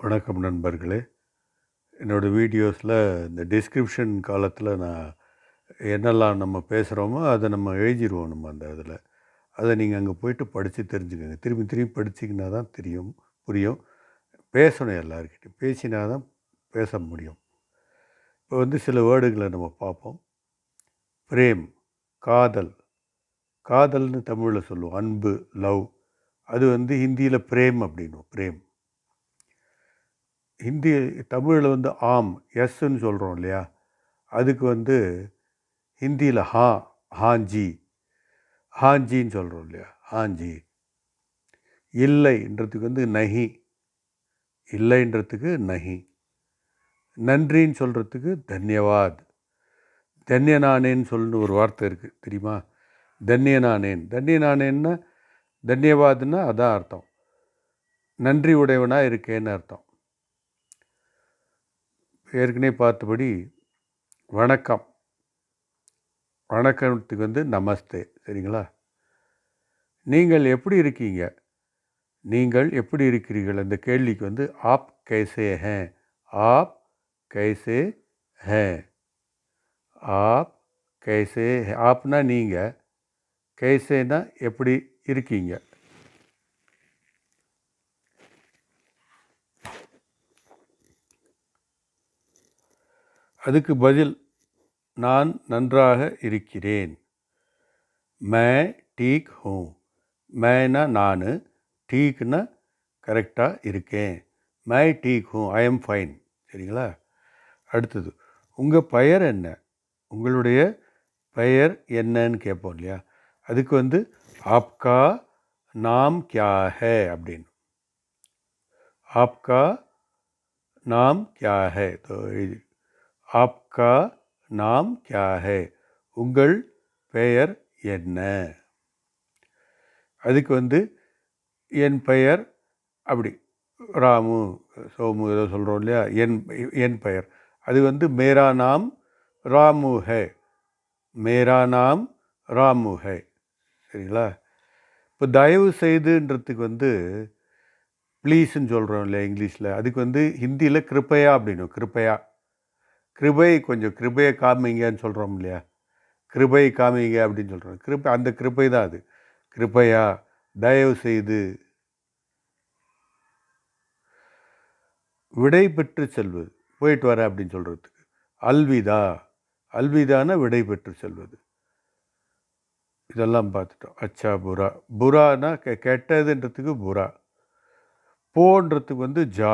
வணக்கம் நண்பர்களே. என்னோடய வீடியோஸில் இந்த டிஸ்கிரிப்ஷன் காலத்தில் நான் என்னெல்லாம் நம்ம பேசுகிறோமோ அதை நம்ம எழுதிடுவோம் நம்ம அந்த இதில். அதை நீங்கள் அங்கே போயிட்டு படித்து தெரிஞ்சுக்கோங்க. திரும்பி திரும்பி படிச்சிங்கன்னா தான் தெரியும் புரியும். பேசணும் எல்லாருக்கிட்டையும் பேசினா தான் பேச முடியும். இப்போ வந்து சில வேர்டுகளை நம்ம பார்ப்போம். பிரேம் காதல். காதல்னு தமிழில் சொல்லுவோம். அன்பு லவ். அது வந்து ஹிந்தியில் பிரேம் அப்படின்னு பிரேம். ஹிந்தி தமிழில் வந்து ஆம் எஸ்ன்னு சொல்கிறோம் இல்லையா? அதுக்கு வந்து ஹிந்தியில் ஹா ஹாஞ்சி ஹாஞ்சின்னு சொல்கிறோம் இல்லையா? ஹாஞ்சி. இல்லைன்றதுக்கு வந்து நஹி இல்லைன்றதுக்கு நஹி. நன்றின்னு சொல்கிறதுக்கு தன்யவாத். தன்யநானேன்னு சொல்லுன்னு ஒரு வார்த்தை இருக்குது தெரியுமா? தன்யநானேன். தன்யநானேன்னா தன்யவாதுன்னா அதான் அர்த்தம். நன்றி உடையவனாக இருக்கேன்னு அர்த்தம். ஏற்கனவே பார்த்தபடி வணக்கம். வணக்கத்துக்கு வந்து நமஸ்தே. சரிங்களா? நீங்கள் எப்படி இருக்கீங்க? நீங்கள் எப்படி இருக்கிறீர்கள்? அந்த கேள்விக்கு வந்து ஆப் கைசே ஹே. ஆப் கைசே ஹே. ஆப் கைசே ஆப்னா நீங்கள் கைசேனா எப்படி இருக்கீங்க? அதுக்கு பதில் நான் நன்றாக இருக்கிறேன். மே டீக் ஹூ மேனா நான் டீக்னா கரெக்டாக இருக்கேன். மை டீக் ஹூ ஐ எம் ஃபைன். சரிங்களா? அடுத்தது உங்கள் பெயர் என்ன? உங்களுடைய பெயர் என்னன்னு கேட்போம் இல்லையா? அதுக்கு வந்து ஆப்கா நாம் கியா ஹே? அப்படின்னு. ஆப்கா நாம் கியா ஹே? எழுதி ஆப்கா நாம் கியா ஹே? உங்கள் பெயர் என்ன? அதுக்கு வந்து என் பெயர் அப்படி ராமு சோமு ஏதோ சொல்கிறோம் இல்லையா? என் என் பெயர். அது வந்து மேரா நாம் ராமு ஹே. மேரா நாம் ராமு ஹே. சரிங்களா? இப்போ தயவு செய்துன்றதுக்கு வந்து ப்ளீஸ்ன்னு சொல்கிறோம் இல்லையா இங்கிலீஷில். அதுக்கு வந்து ஹிந்தியில் கிருப்பையா அப்படின்னும் கிருப்பையா. கிருபை கொஞ்சம் கிருபையை காமிங்கன்னு சொல்கிறோம் இல்லையா? கிருபை காமிங்க அப்படின்னு சொல்கிறோம் கிருபை அந்த கிருபை தான் அது. கிருபையா? தயவு செய்து. விடை பெற்று செல்வது. போயிட்டு வர அப்படின்னு சொல்கிறதுக்கு அல்விதா. அல்விதான விடை பெற்று செல்வது. இதெல்லாம் பார்த்துட்டோம். அச்சா புரா புறானா கெ கெட்டதுன்றதுக்கு புறா. போன்றதுக்கு வந்து ஜா